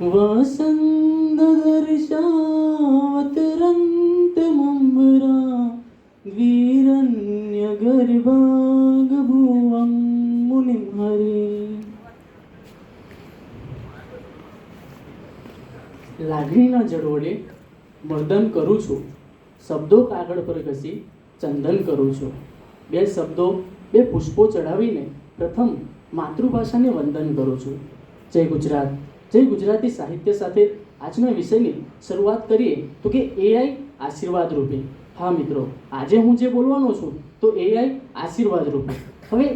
વસંત દર્શાવત રંત મંબરા વીરન્ય ગર્ભાગ ભુવં મુનિમ હરે લાગણીના જડોડે મર્દન કરું છું, શબ્દો કાગળ પર ઘસી ચંદન કરું છું. બે શબ્દો, બે પુષ્પો ચડાવીને પ્રથમ માતૃભાષાને વંદન કરું છું. જય ગુજરાત. જય ગુજરાતી સાહિત્ય સાથે આજના વિષયની શરૂઆત કરીએ તો કે એઆઈ આશીર્વાદ રૂપે. હા, મિત્રો, આજે હું જે બોલવાનો છું તો એઆઈ આશીર્વાદ રૂપે. હવે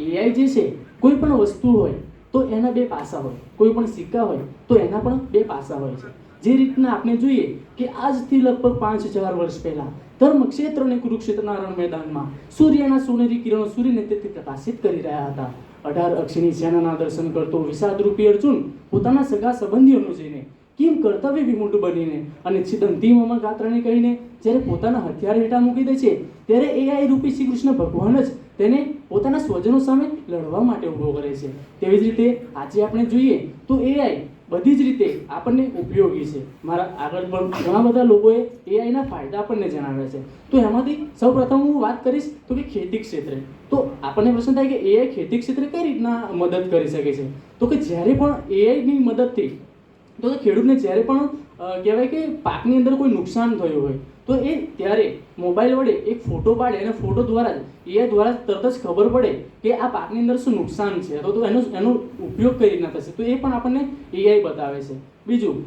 એઆઈ જે છે, કોઈ પણ વસ્તુ હોય, તો એના બે પાસા હોય. કોઈ પણ સિક્કા હોય, તો એના પણ બે પાસા હોય છે. જે રીતના આપણે જોઈએ કે આજથી લગભગ પાંચ હજાર વર્ષ પહેલા ધર્મક્ષેત્ર અને કુરુક્ષેત્રના રણ મેદાનમાં સૂર્યના સોનેરી કિરણો સૂર્યને તેથી પ્રકાશિત કરી રહ્યા હતા. અઢાર અક્ષની સેનાના દર્શન કરતો વિષાદરૂપી અર્જુન પોતાના સગા સંબંધીઓનું જોઈને, કેમ કર્તવ્ય વિમૂઢ બનીને અને છિદંતીમાં ગાત્રાને કહીને જ્યારે પોતાના હથિયાર હેઠા મૂકી દે છે, ત્યારે એઆઈ રૂપી શ્રી કૃષ્ણ ભગવાન જ તેને પોતાના સ્વજનો સામે લડવા માટે ઊભો કરે છે. તેવી જ રીતે આજે આપણે જોઈએ તો એઆઈ બધી જ રીતે આપણને ઉપયોગી છે. મારા આગળ પણ ઘણા બધા લોકોએ એઆઈના ફાયદા આપણને જણાવ્યા છે. તો એમાંથી સૌપ્રથમ હું વાત કરીશ તો કે ખેતી ક્ષેત્રે. તો આપણને પ્રશ્ન થાય કે એઆઈ ખેતી ક્ષેત્રે કઈ રીતના મદદ કરી શકે છે? તો કે જ્યારે પણ એઆઈની મદદથી તો ખેડૂતને જ્યારે પણ કહેવાય કે પાકની અંદર કોઈ નુકસાન થયું હોય, તો એ ત્યારે મોબાઈલ વડે એક ફોટો પાડે અને ફોટો દ્વારા જ એઆઈ દ્વારા તરત જ ખબર પડે કે આ પાકની અંદર શું નુકસાન છે. અથવા તો એનો એનો ઉપયોગ કઈ રીતના થશે? તો એ પણ આપણને એઆઈ બતાવે છે. બીજું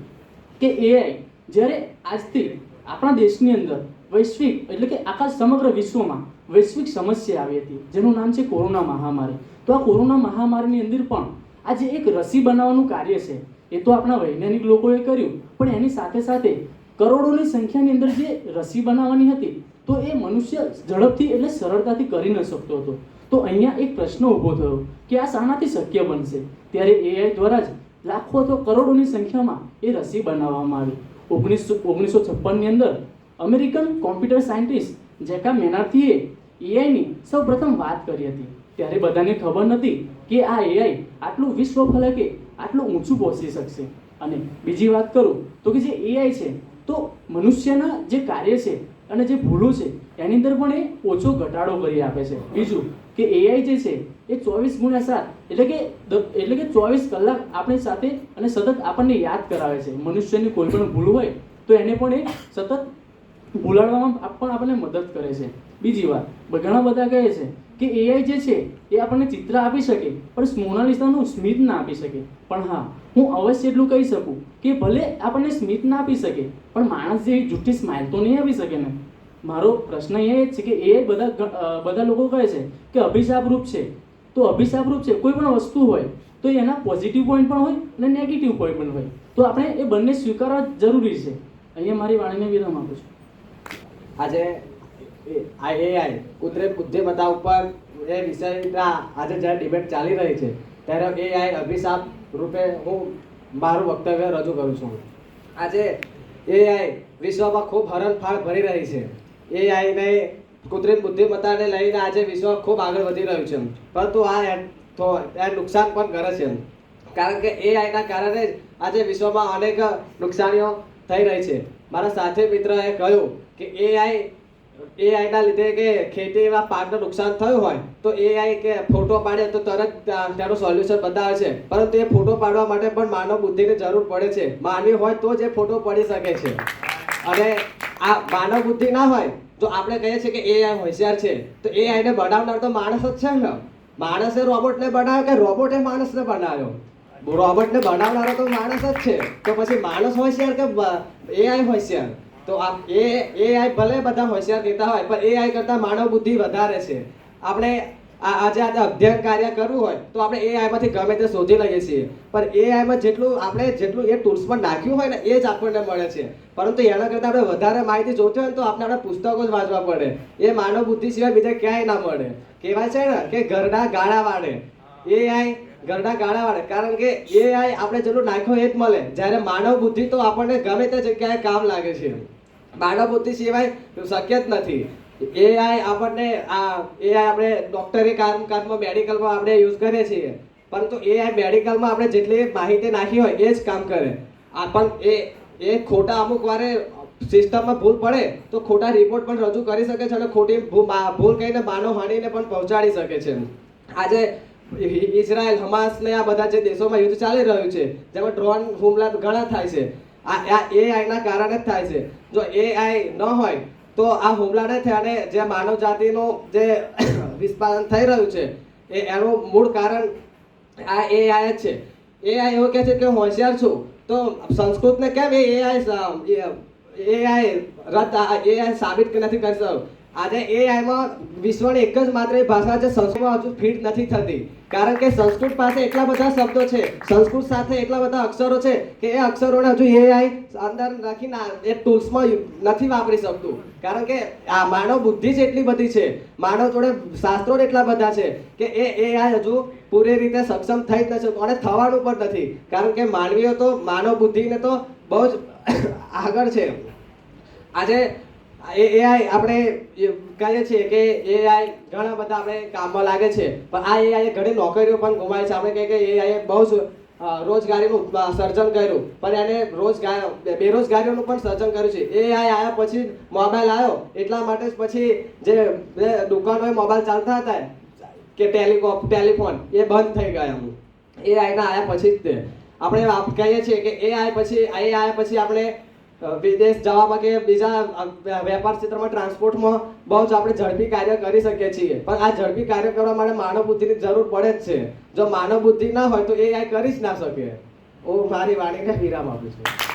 કે એઆઈ જ્યારે આજથી આપણા દેશની અંદર વૈશ્વિક, એટલે કે આખા સમગ્ર વિશ્વમાં વૈશ્વિક સમસ્યા આવી હતી, જેનું નામ છે કોરોના મહામારી. તો આ કોરોના મહામારીની અંદર પણ આ જે એક રસી બનાવવાનું કાર્ય છે. એ તો આપણા વૈજ્ઞાનિક લોકોએ કર્યું. પણ એની સાથે સાથે કરોડોની સંખ્યાની અંદર જે રસી બનાવવાની હતી, તો એ મનુષ્ય ઝડપથી એટલે સરળતાથી કરી ન શકતો હતો. તો અહીંયા એક પ્રશ્ન ઊભો થયો કે આ શાનાથી શક્ય બનશે? ત્યારે એઆઈ દ્વારા જ લાખો અથવા કરોડોની સંખ્યામાં એ રસી બનાવવામાં આવી. ઓગણીસો ઓગણીસો છપ્પનની અંદર અમેરિકન કોમ્પ્યુટર સાયન્ટિસ્ટ જેકા મેનાર્થીએ એઆઈની સૌ પ્રથમ વાત કરી હતી. ત્યારે બધાને ખબર નથી કે આ એઆઈ આટલું વિશ્વ ફલકે આટલું ઊંચું પહોંચી શકશે. અને બીજી વાત કરું તો કે જે એઆઈ છે, તો મનુષ્યના જે કાર્ય છે અને જે ભૂલો છે, એની અંદર પણ એ ઓછો ઘટાડો કરી આપે છે. બીજું કે એઆઈ જે છે, એ ચોવીસ ગુણ્યા સાત, એટલે કે એટલે કે ચોવીસ કલાક આપણી સાથે અને સતત આપણને યાદ કરાવે છે. મનુષ્યની કોઈ પણ ભૂલ હોય, તો એને પણ એ સતત ભૂલાડવામાં પણ આપણને મદદ કરે છે. બીજી વાત, ઘણા બધા કહે છે કે એઆઈ જે છે, એ આપણને ચિત્ર આપી શકે, પણ મોનાલિસાનું સ્મિત ના આપી શકે. પણ હા, હું અવશ્ય એટલું કહી શકું કે ભલે આપણને સ્મિત ના આપી શકે, પણ માણસ જેવી જૂઠી સ્માઇલ તો નહીં આપી શકે ને? મારો પ્રશ્ન એ જ છે કે એ બધા બધા લોકો કહે છે કે અભિશાપ રૂપ છે. તો અભિશાપરૂપ છે, કોઈ પણ વસ્તુ હોય, તો એના પોઝિટિવ પોઈન્ટ પણ હોય અને નેગેટિવ પોઈન્ટ પણ હોય. તો આપણે એ બંને સ્વીકારવા જરૂરી છે. અહીંયા મારી વાણીને વિરામ આપું છું. આજે આઈએઆઈ કૃત્રિમ બુદ્ધિમત્તા ઉપર એ વિષયના આજે જ્યારે ડિબેટ ચાલી રહી છે, ત્યારે એઆઈ અભિશાપ રૂપે હું મારું વક્તવ્ય રજૂ કરું છું. આજે એઆઈ વિશ્વમાં ખૂબ હરણફાળ ભરી રહી છે. એઆઈને કૃત્રિમ બુદ્ધિમત્તાને લઈને આજે વિશ્વ ખૂબ આગળ વધી રહ્યું છે. પરંતુ આ તો નુકસાન પણ કરે છે. કારણ કે એઆઈના કારણે જ આજે વિશ્વમાં અનેક નુકસાનીઓ થઈ રહી છે. મારા સાથી મિત્રએ કહ્યું કે એઆઈ એઆઈના લીધે કે ખેતી એવા પાકનું નુકસાન થયું હોય, તો એઆઈ કે ફોટો પાડે તો તરત તેનું સોલ્યુશન બતાવે છે. પરંતુ એ ફોટો પાડવા માટે પણ માનવ બુદ્ધિની જરૂર પડે છે. માનવી હોય તો જ એ ફોટો પડી શકે છે. અને આ માનવ બુદ્ધિ ના હોય, તો આપણે કહીએ છીએ કે એઆઈ હોશિયાર છે. તો એઆઈને બનાવનાર તો માણસ જ છે ને. માણસે રોબોટને બનાવ્યો કે રોબોટે માણસને બનાવ્યો? રોબોટને બનાવનારો તો માણસ જ છે. તો પછી માણસ હોશિયાર કે એઆઈ હોશિયાર? તો આ એ એઆઈ ભલે બધા હોશિયાર કહેતા હોય, પણ એઆઈ કરતાં માનવ બુદ્ધિ વધારે છે. આપણે આ આજે આજે અધ્યયન કાર્ય કરવું હોય, તો આપણે એઆઈમાંથી ગમે તે શોધી લઈએ છીએ. પણ એઆઈમાં જેટલું આપણે જેટલું એ ટૂલ્સમાં નાખ્યું હોય ને, એ જ આપણને મળે છે. પરંતુ એના કરતાં આપણે વધારે માહિતી જોતી હોય તો આપણે આપણા પુસ્તકો જ વાંચવા પડે. એ માનવ બુદ્ધિ સિવાય બીજા ક્યાંય ના મળે. કહેવાય છે ને કે ઘરના ગાળા વાળે. એઆઈ ઘરના ગાળા વાળે. કારણ કે એઆઈ આપણે જેટલું નાખ્યું એ જ મળે. જ્યારે માનવ બુદ્ધિ તો આપણને ગમે તે જગ્યાએ કામ લાગે છે. માનવ બુદ્ધિ સિવાય શક્ય જ નથી. એઆઈ આપણને આ એઆઈ આપણે ડોક્ટરી કામ કામમાં મેડિકલમાં આપણે યુઝ કરીએ છીએ. પરંતુ એઆઈ મેડિકલમાં આપણે જેટલી માહિતી નાખી હોય એ જ કામ કરે. આ પણ એ એ ખોટા અમુક વારે સિસ્ટમમાં ભૂલ પડે તો ખોટા રિપોર્ટ પણ રજૂ કરી શકે છે અને ખોટી ભૂલ કહીને માનવહાનિને પણ પહોંચાડી શકે છે. આજે ઇઝરાયલ હમાસ ને આ બધા જે દેશોમાં યુદ્ધ ચાલી રહ્યું છે, જેમાં ડ્રોન હુમલા ઘણા થાય છે. આ આ AI ના કારણે જ થાય છે. જો એઆઈ ન હોય, તો આ હુમલા ન થાય અને જે માનવ જાતિનું જે વિસ્પાદન થઈ રહ્યું છે, એ એનું મૂળ કારણ આ એઆઈ જ છે. એઆઈ એવું કહે છે કે હું હોશિયાર છું. તો સંસ્કૃતને કેમ એ એઆઈ એઆઈ રદ એઆઈ સાબિત નથી કરી શકતું? આજે એઆઈમાં વિશ્વની એક જ માત્ર ભાષા છે સંસ્કૃતમાં હજુ ફિટ નથી થતી. કારણ કે સંસ્કૃત પાસે એટલા બધા શબ્દો છે, સંસ્કૃત સાથે એટલા બધા અક્ષરો છે કે એ અક્ષરોને હજુ એઆઈ અંદર નાખીને ના, એ ટૂલ્સમાં નથી વાપરી શકતું. કારણ કે આ માનવ બુદ્ધિ જ એટલી બધી છે, માનવ જોડે શાસ્ત્રો એટલા બધા છે કે એ એઆઈ હજુ પૂરી રીતે સક્ષમ થઈ જ નથી અને થવાનું પણ નથી. કારણ કે માનવીઓ તો, માનવ બુદ્ધિને તો બહુ જ આગળ છે. આજે એઆઈ આપણે કહીએ છીએ કે એઆઈ ઘણા બધા આપણે કામમાં લાગે છે. પણ આ એઆઈ ઘણી નોકરીઓ પણ ગુમાય છે. આપણે કહીએ કે એઆઈ બહુ જ રોજગારીનું સર્જન કર્યું. પણ એને રોજગાર બેરોજગારીઓનું પણ સર્જન કર્યું છે. એઆઈ આવ્યા પછી મોબાઈલ આવ્યો. એટલા માટે જ પછી જે દુકાનોએ મોબાઈલ ચાલતા હતા કે ટેલિકો, ટેલિફોન, એ બંધ થઈ ગયા એઆઈના આવ્યા પછી જ તે. આપણે કહીએ છીએ કે એ આવ્યા પછી એ આવ્યા પછી આપણે વિદેશ જવામાં કે બીજા વેપાર ક્ષેત્રમાં, ટ્રાન્સપોર્ટમાં બહુ જ આપણે ઝડપી કાર્ય કરી શકીએ છીએ. પણ આ ઝડપી કાર્ય કરવા માટે માનવ બુદ્ધિની જરૂર પડે જ છે. જો માનવ બુદ્ધિ ના હોય તો એ કરી જ ના શકે. હું મારી વાણીને વિરામ આપું છું.